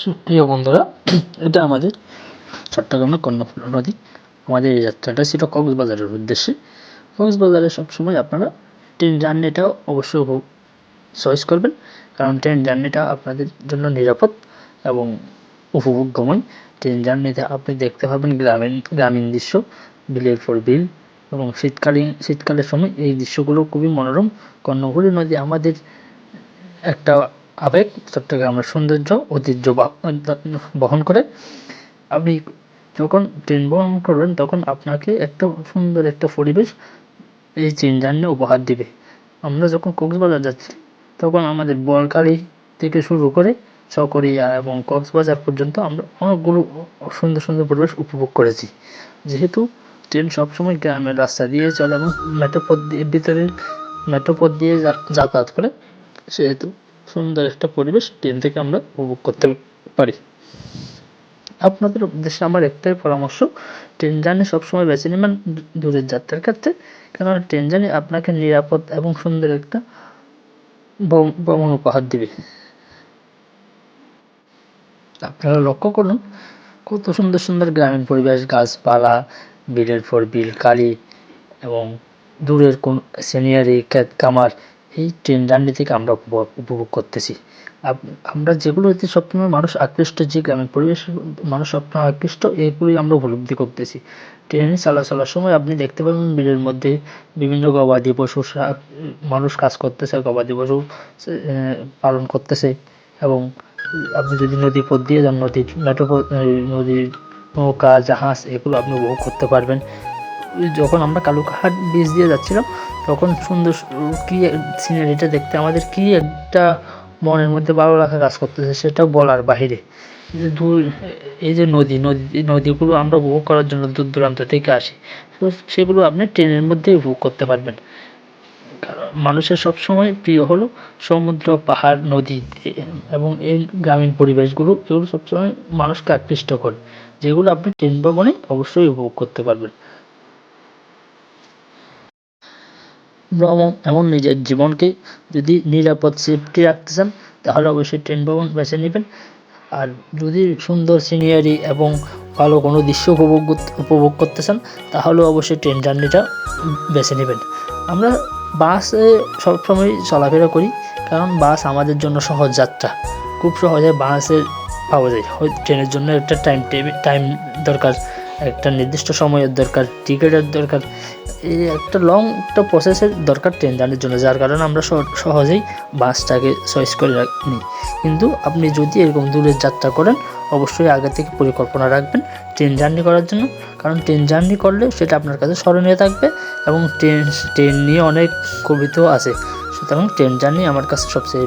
সুপ্রিয় বন্ধুরা, এটা আমাদের চট্টগ্রামের কর্ণফুলী নদী। আমাদের এই যাত্রাটা ছিল কক্সবাজারের উদ্দেশ্যে। কক্সবাজারে সবসময় আপনারা ট্রেন জার্নিটাও অবশ্যই চয়েস করবেন। কারণ ট্রেন জার্নিটা আপনাদের জন্য নিরাপদ এবং উপভোগ্যময় ট্রেন জার্নিতে আপনি দেখতে পাবেন গ্রামীণ গ্রামীণ দৃশ্য, বিলের পর বিল এবং শীতকালীন, শীতকালের সময় এই দৃশ্যগুলো খুবই মনোরম। কর্ণফুলী নদী আমাদের একটা আবেগ, চট্টগ্রামের সৌন্দর্য, ঐতিহ্য বহন করে। আপনি যখন ট্রেন ভ্রমণ করবেন, তখন আপনাকে একটা সুন্দর একটা পরিবেশ এই ট্রেন জার্নি উপহার দিবে। আমরা যখন কক্সবাজার যাচ্ছি, তখন আমাদের বোয়ালখালী থেকে শুরু করে চকরিয়া এবং কক্সবাজার পর্যন্ত আমরা অনেকগুলো সুন্দর সুন্দর পরিবেশ উপভোগ করেছি। যেহেতু ট্রেন সবসময় গ্রামের রাস্তা দিয়ে চলে এবং মেঠোপথ দিয়ে ভিতরে মেঠোপথ দিয়ে যাতায়াত করে, সেহেতু সুন্দর একটা পরিবেশ ট্রেন থেকে আমরা উপভোগ করতে পারি। আপনাদের উদ্দেশ্যে আমার একটাই পরামর্শ, ট্রেন জার্নি সবসময় বেছে নেবেন দূরের যাত্রার ক্ষেত্রে। কেননা ট্রেন জার্নি আপনাকে নিরাপদ এবং সুন্দর একটা ভ্রমণ উপহার দিবে। আপনারা লক্ষ্য করুন, কত সুন্দর সুন্দর গ্রামীণ পরিবেশ, গাছপালা, বিলের পর বিল কালি এবং দূরের কোন সিনিয়ারি ক্ষেত কামার এই ট্রেন জার্নি থেকে আমরা উপভোগ করতেছি। আমরা যেগুলোতে সবসময় মানুষ আকৃষ্ট, যে গ্রামের পরিবেশ মানুষ সবসময় আকৃষ্ট এইগুলোই আমরা উপলব্ধি করতেছি। ট্রেনে চলাচলের সময় আপনি দেখতে পাবেন বিলের মধ্যে বিভিন্ন গবাদি পশু মানুষ কাজ করতেছে, গবাদি পশু পালন করতেছে এবং আপনি যদি নদী পথ দিয়ে যান, নদীর মেঠোপথ নদীর নৌকা, জাহাজ, এগুলো আপনি উপভোগ করতে পারবেন। যখন আমরা কালুকাহাট বীচ দিয়ে যাচ্ছিলাম, তখন সুন্দর কী সিনারিটা দেখতে, আমাদের কী একটা মনের মধ্যে ভালো লাগা কাজ করতেছে সেটা বলার বাহিরে। দূর, এই যে নদী নদী নদীগুলো আমরা উপভোগ করার জন্য দূর দূরান্ত থেকে আসি, তো সেগুলো আপনি ট্রেনের মধ্যেই উপভোগ করতে পারবেন। কারণ মানুষের সবসময় প্রিয় হলো সমুদ্র, পাহাড়, নদী এবং এই গ্রামীণ পরিবেশগুলো, এগুলো সবসময় মানুষকে আকৃষ্ট করে, যেগুলো আপনি ট্রেন ভ্রমণে অবশ্যই উপভোগ করতে পারবেন। ভ্রমণ এমন নিজের জীবনকে যদি নিরাপদ সেফটি রাখতে চান, তাহলে অবশ্যই ট্রেন ভ্রমণ বেছে নেবেন। আর যদি সুন্দর সিনারি এবং ভালো কোনো দৃশ্য উপভোগ উপভোগ করতে চান, তাহলে অবশ্যই ট্রেন জার্নিটা বেছে নেবেন। আমরা বাসে সবসময় চলাফেরা করি, কারণ বাস আমাদের জন্য সহজ যাত্রা। খুব সহজে বাসে পাওয়া যায়। ট্রেনের জন্য একটা টাইম টাইম দরকার, একটা নির্দিষ্ট সময়ের দরকার, টিকিটের দরকার এই একটা লং একটা প্রসেসের দরকার ট্রেন জার্নির জন্য, যার কারণে আমরা সহজেই বাসটাকে চয়েস করে নিই। কিন্তু আপনি যদি এরকম দূরের যাত্রা করেন, অবশ্যই আগে থেকে পরিকল্পনা রাখবেন ট্রেন জার্নি করার জন্য। কারণ ট্রেন জার্নি করলে সেটা আপনার কাছে স্মরণীয় থাকবে এবং ট্রেন ট্রেন নিয়ে অনেক কবিতাও আছে। সুতরাং ট্রেন জার্নি আমার কাছে সবচেয়ে